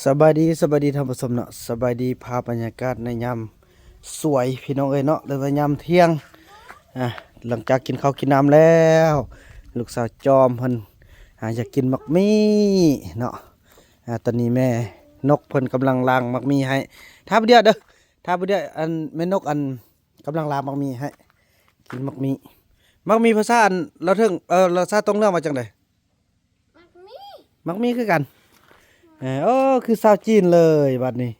สบายดีสบายดีท่านผู้ชมเนาะสบายดีภาพบรรยากาศในยามสวยพี่น้องเอ้ยเนาะหรือว่ายามเที่ยงอะหลังจากกินข้าวกินน้ำแล้ว ลูกสาวจอมเพิ่นอาอยากกินมักมี่เนาะอะตอนนี้แม่นกเพิ่นกำลังล้างมักมี่ให้ถ้าบ่เดียวเด้อถ้าบ่เดียวอันแม่นกอันกำลังล้างมักมี่ให้กินมักมี่มักมี่ภาษาอันเราถึงเออเราซาตรงเรื่องมาจังไดมักมีมักมีคือกันเออ โอ้คือสาวจีนเลยบัดนี้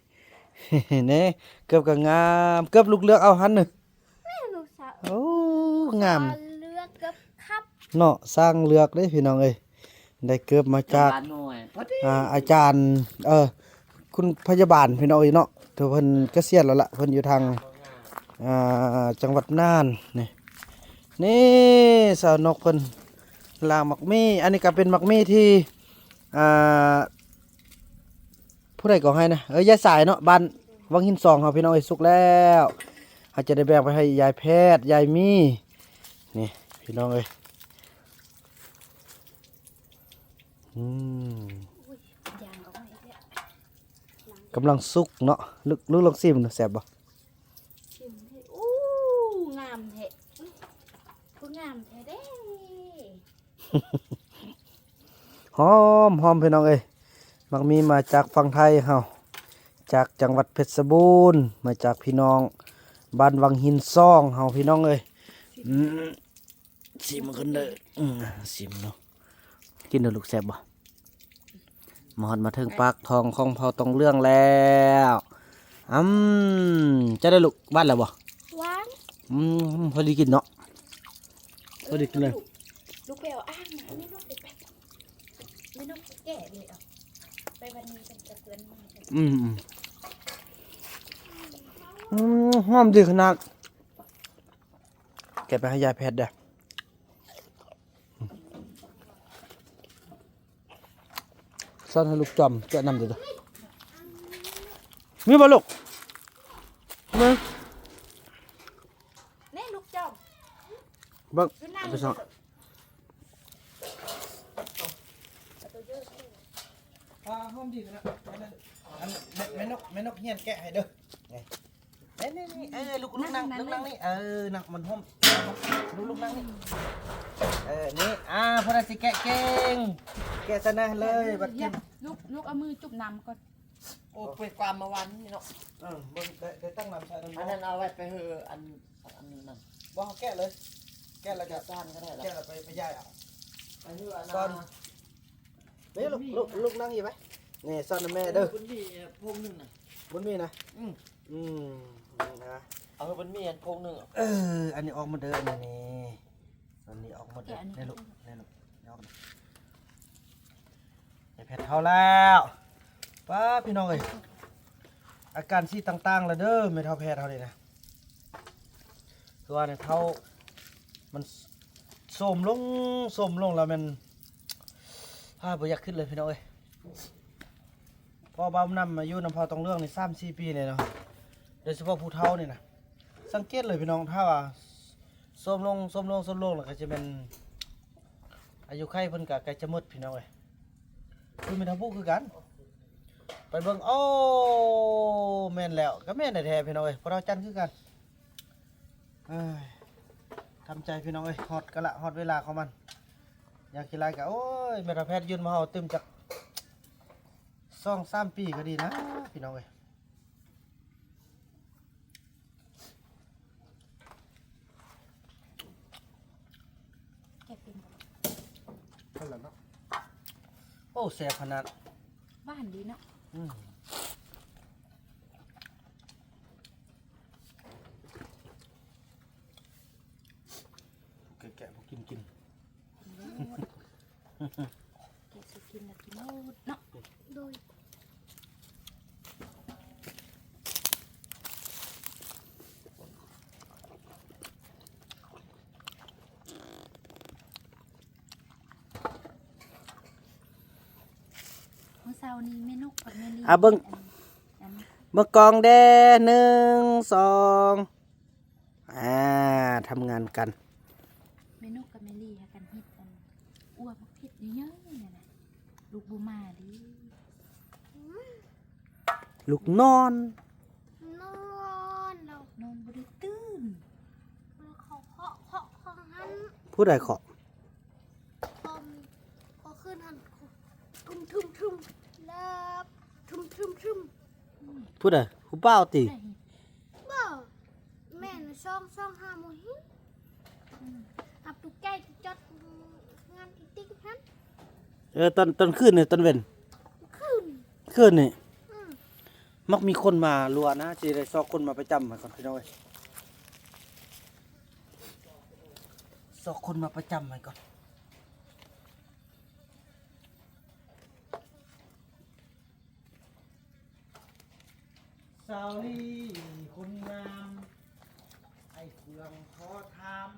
เน่เกือบก็งามเกือบลูกเลือกเอาหันน่ะแม่ลูกสาวโอ้งามเลือกกับครับเนาะสร้างเลือกเด้พี่น้องเอ้ยได้เกือบมาจากบ้านหน่อยพอดีอ่าอาจารย์ เออ คุณพยาบาลพี่น้องเอ้ยเนาะเธอเพิ่นเกษียณแล้วล่ะเพิ่นอยู่ทางอ่าจังหวัดน่านนี่นี่สาวนกเพิ่นลางมักมี่อันนี้ก็เป็นมักมี่ที่อ่า ผู้ใดก็ให้นะเอ้ยยายสายเนาะบ้านวังหินซองเขาพี่น้องเอ้ยสุกแล้วอาจจะได้แบ่งไปให้ยายแพทย์ยายมีนี่พี่น้องเอ้ยอืมอุ้ยยางออกมาอีกแล้วกำลังสุกเนาะลึกลึกลองซิมดูแซ่บบ่ชิมให้อู้งามแท้อุ๊ยผู้งามแท้เด้ หอมหอมพี่น้องเอ้ย มักมีมาจากฝั่งไทยเฮาจากจังหวัดเพชรบูรณ์มาจากพี่น้องบ้านวังหินซองเฮาพี่น้องเอ้ยอืมซิมกันเลยอืมซิมเนาะกินเด้อลูกแซ่บบ่มอดมาถึงปากทองของเผาตองเรื่องแล้วอืมจะได้ลูกบ้านแล้วบ่หวานอืมพอดีกินเนาะพอดีกินเลยลูกไปเอาอ้างมาไม่นกไปไปไม่นกไปแก่เลยเอา ไปวันนี้เป็นกระเตือนมาเลยอืมอืมอืมหอมดีขนาดแกะไปให้ยายแพทย์เด้อซ่อนให้ลูกจอมแกะนำเดี๋ยวเด้อมีบ่ลูกมาแน่ลูกจอมเบิ่งดูนั่งไปซ่อน อ่าหอมดีขนาดอันแม่นกแม่นกเฮียนแกะให้เด้อนี่นี่นี่เออลูกลูกนั่งลูกนั่งนี่เออนั่งมันหอมลูกลูกนั่งนี่เออนี่อ่าพอได้สิแกะเก่งแกะซะนะเลยบัดกินลูกลูกเอามือจุ่มน้ำก่อนโอ้เปิดความมาวันนี่เนาะเออเบิ่งได้ได้ตั้งน้ำใส่น้ำอันนั้นเอาไว้ไปเฮอะอันอันนั้นบ่เอาแกะเลย แกะแล้วก็จะซ่านก็ได้ละแกะแล้วไปไปย่ายเอาไปเฮอะอันซ่อน นี่ลูกลูกลูกนั่งอยู่ไหมนี่ซ่อนนะแม่เด้อคุณมีพงหนึ่งน่ะบนมีนะ อืมอืมนี่นะเอาเป็นมีอันพงหนึ่งอะเอออันนี้ออกมาเด้ออันนี้อันนี้ออกมาเด้อนี่ลูกนี่ลูกนี่ออกมาไอแพทเท่าแล้วป้าพี่น้องเอ้ยอาการซีต่างๆแล้วเด้อไม่เท่าแพทย์เท่าเลยนะคือว่าเนี่ยเท่ามันโสมลงโสมลงแล้วมัน อ่าบ่อยากขึ้นเลยพี่น้องเอ้ยพอบ้ามนำมาอยู่น้ำพอตรงเรื่องนี่สามสี่ปีเลยเนาะโดยเฉพาะผู้เฒ่านี่นะสังเกตเลยพี่น้องถ้าว่าส้มลงส้มลงส้มลงแล้วก็จะเป็นอายุไขเพิ่นก็ใกล้จะหมดพี่น้องเอ้ยคือมีทั้งผู้คือกันไปเบิ่งโอ้แม่นแล้วก็แม่นแท้พี่น้องเอ้ยพวกเราจันคือกันเอ้ยทำใจพี่น้องเอ้ยฮอดกันละฮอดเวลาของมัน อยากกินอะไรก็โอ้ยแม่ทัพแพทย์ยืนมาเฮาตึมจากสองสามปีก็ดีนะพี่น้องเอ้ยแก่เป็นเท่าไหร่เนาะโอ้แซ่บขนาดบ้านดีเนาะอืมแกะๆพวกกินกิน แกสิกินแล้วกินโลดเนาะ โดย เมื่อเช้านี้แม่ นกกับแม่ลีอะเบิ่งอันเมื่อกองแดหนึ่งสองอ่าทำงานกันแม่นกกับแม่ลีหากันเฮ็ดกันอ้วกเฮ็ดเยอะๆเนี่ยนะลูกบ่มาดิลูกนอนนอนเรานอนบ่ได้ตื่นเขาเคาะเคาะของหันผู้ใดขอพอมพอขึ้นหันทุ่มทุ่มทุ่มเลิบ ทุ่มทุ่มทุ่มผู้ใดผู้เป้าติได้เห็ดบ่แม่น่ะซ่องซ่องหาโมหินอับตุกแก้จดงานติ๊กติ๊กหันเออตอนตอนคืนนี่ตอนเว้นขึ้นคืนนี่อืมมักมีคนมารัวนะสิได้ซอกคนมาประจำมาก่อนพี่น้องเอ้ยซอกคนมาประจำมาก่อน สาวนี่คนงาม ไอ้เฟืองขอทาม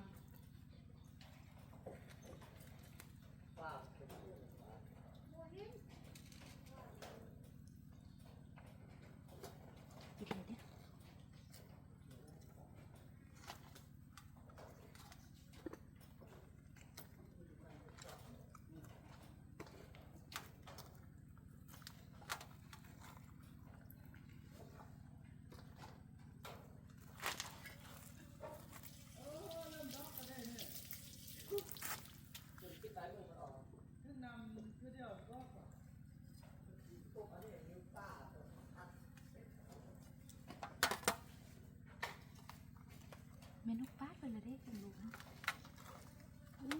เมนูป้าดไปเลยเด้อคุณลุง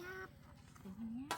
งาบเป็นอย่างเงี้ย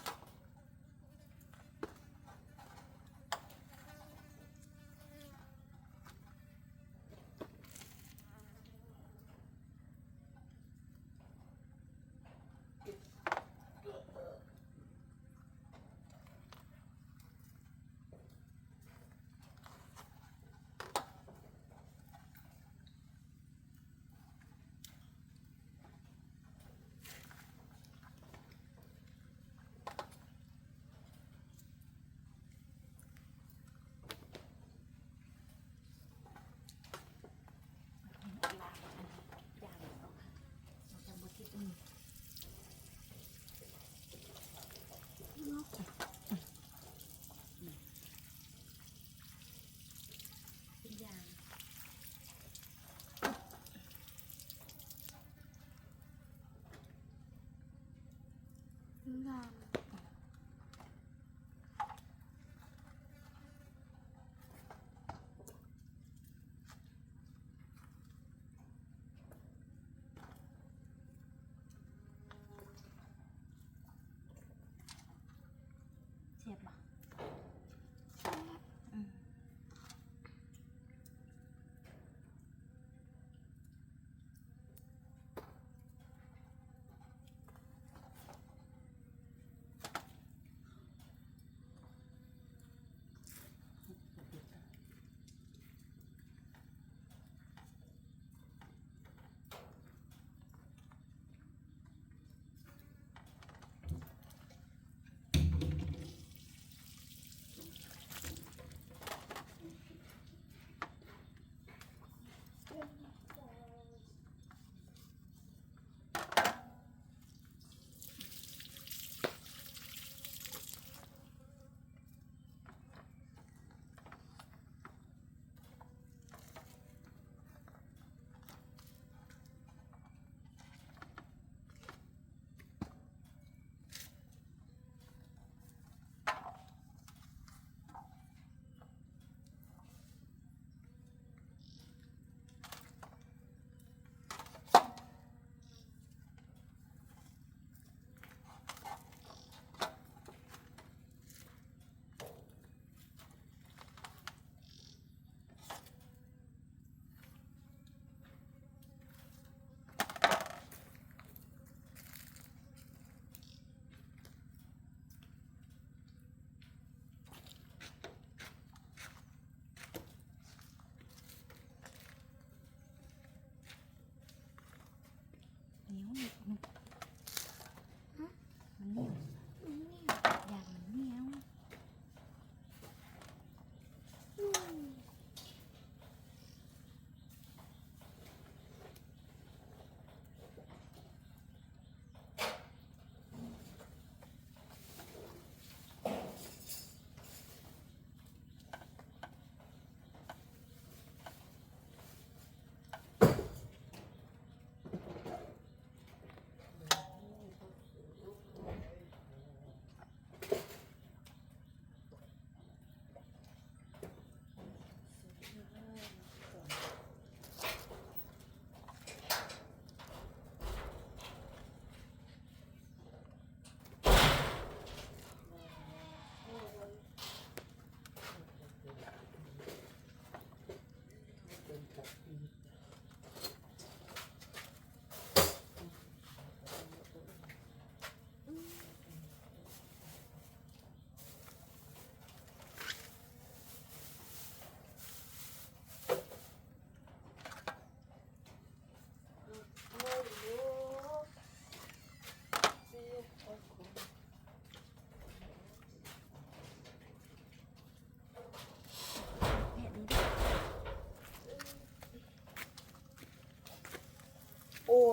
감사합니다. nenhum.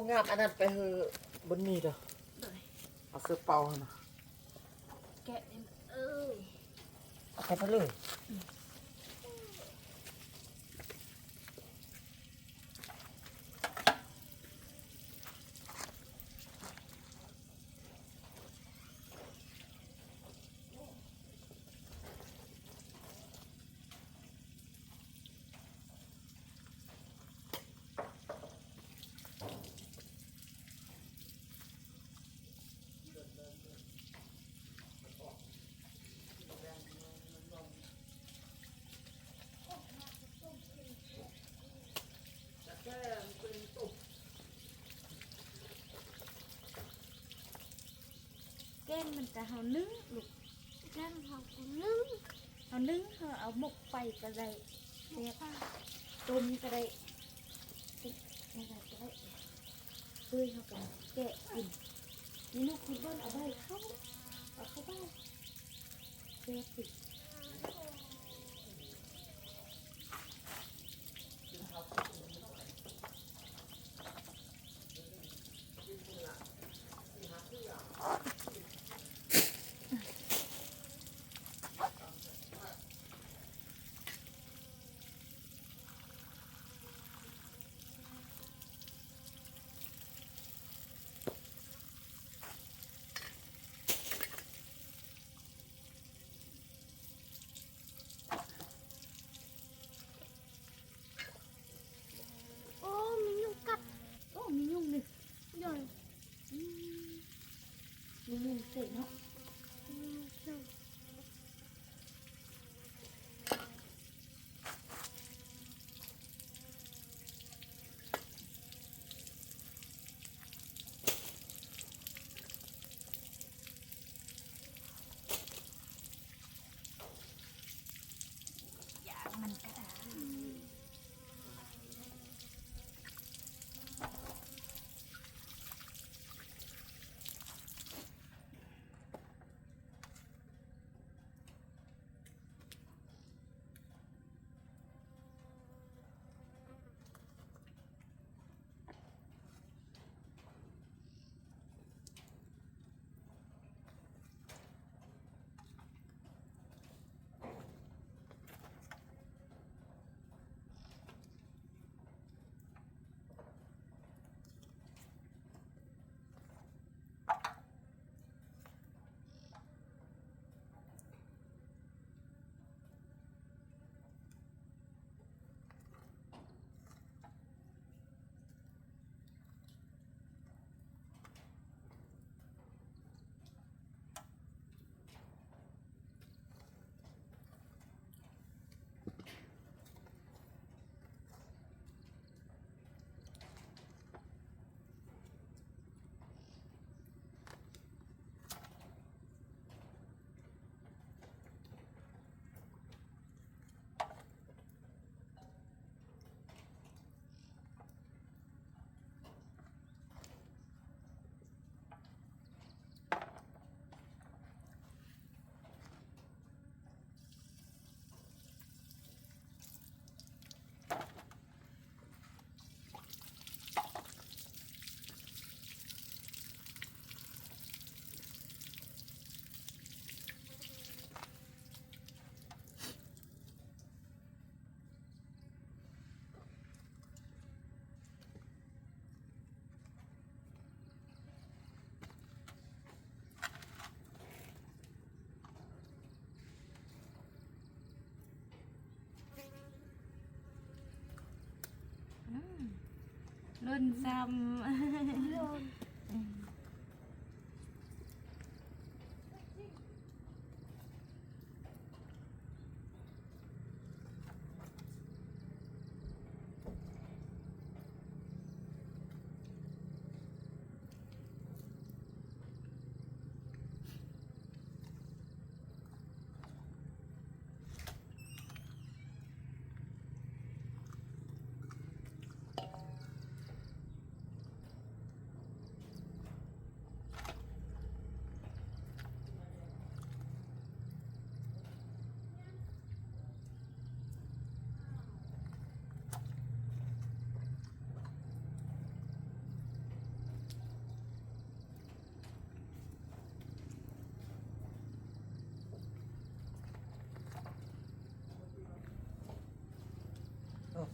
งามอันนั้นไปเฮอบนมีเด้อเอาเสื้อเป่าให้มาแกะเอ้ยเอาไปไปเลย แกงมันจะเฮานึ่งลูกแก้มเขาคนนึงเฮานึ่งเฮาเอาหมกไปก็ได้เสียบต้มก็ได้ติ๊กอะไรก็ได้เฮ้ยเฮาก็แกะกินนี่ลูกคุณเบิ้ลเอาใบเข้าเอาเข้าบ้านเสียบติโอ้มียุงกัด โอ้มียุงหนึ่ง ย่อย อืมมียุง เสร็จเนาะ รุ่น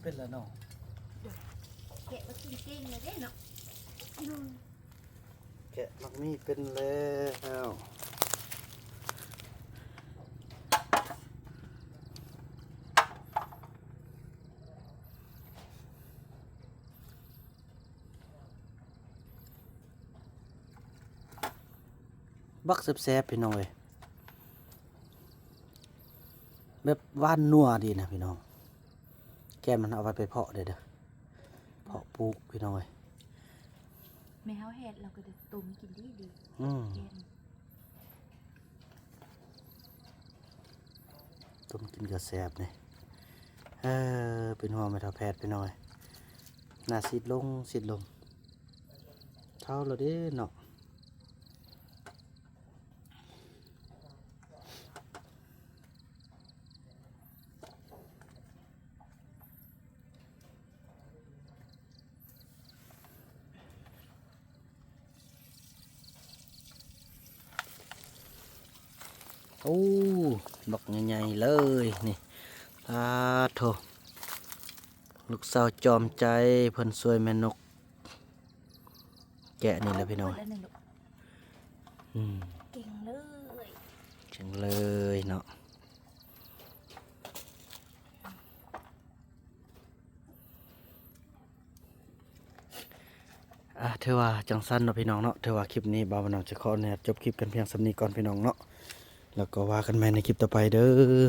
เป็นแล้วเนาะแกะว่ากินเก่งเลยเด้เนาะดูแกะมักมีเป็นแล้วบักแซ่บๆพี่น้องเอ้ยแบบหว่านนัวดีนะพี่น้อง แกมันเอาไปไปเพาะเด้อเด้อเพาะปลูกพี่น้องเอ้ยแม่เฮาเฮ็ดเราก็จะต้มกินดีดีอืมแกงต้มกินกับแซบนี่เออเป็นหัวไม่เท่าแพทย์ไปหน่อยหน้าสิดลงสิดลงเท่าเราเด้เนาะ โอ้บักใหญ่ๆเลยนี่อาโถลูกสาวจอมใจเพิ่นสวยแม่นก แกะนี่แหละพี่น้องเปิดแล้วหนึ่งลูกอืมเก่งเลยจังเลยเนาะอะเทว่าจังสั้นเนาะพี่น้องเนาะเทว่าคลิปนี้บ่าวน้องจะขอเนี่ยจบคลิปกันเพียงสำนี้ก่อนพี่น้องเนาะ แล้วก็ว่ากันใหม่ในคลิปต่อไปเด้อ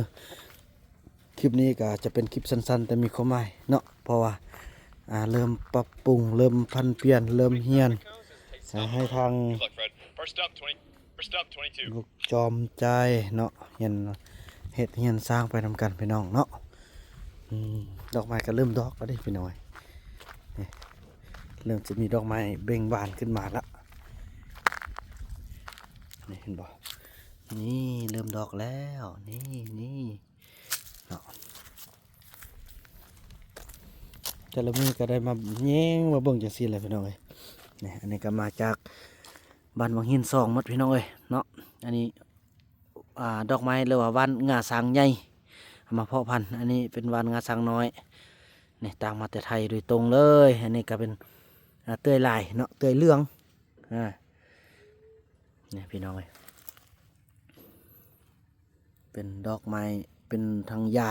คลิปนี้ก็จะเป็นคลิปสั้นๆ แต่มีความหมายเนาะเพราะว่าอ่าเริ่มปรับปรุงเริ่มพันเปลี่ยนเริ่มเฮียนให้ทางลูกจอมใจเนาะเฮียนเฮ็ดเฮียนสร้างไปทำกันพี่น้องเนาะดอกไม้ก็เริ่มดอกแล้วเดิพี่น้อยเริ่มจะมีดอกไม้เบ่งบานขึ้นมาละนี่เห็นบ่ นี่เริ่มดอกแล้ว นี่นี่เนาะแต่ละมือก็ได้มาแย่งมาเบิ่งจังซี่แหละพี่น้องเอ้ยนี่อันนี้ก็มาจากบ้านวังหินสองหมดพี่น้องเอ้ยเนาะอันนี้อ่าดอกไม้เรียกว่าวันงาสังใหญ่มาเพาะพันธุ์อันนี้เป็นวันงาสังน้อยนี่ต่างมาแต่ไทยโดยตรงเลย อันนี้ก็เป็นเตยลายเนาะเตยเหลืองอ่านี่พี่น้องเอ้ย เป็นดอกไม้ เป็นทางหญ้า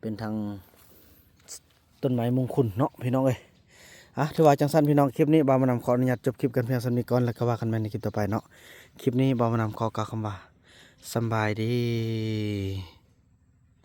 เป็นทางต้นไม้มงคลเนาะพี่น้องเอ้ยอะถือว่าจังสั้นพี่น้องคลิปนี้บ่าวมานำขออนุญาตจบคลิปกันเพียงสำนี้ก่อนแล้วก็ว่ากันใหม่ในคลิปต่อไปเนาะคลิปนี้บ่าวมานำขอกล่าวคำว่าสบายดี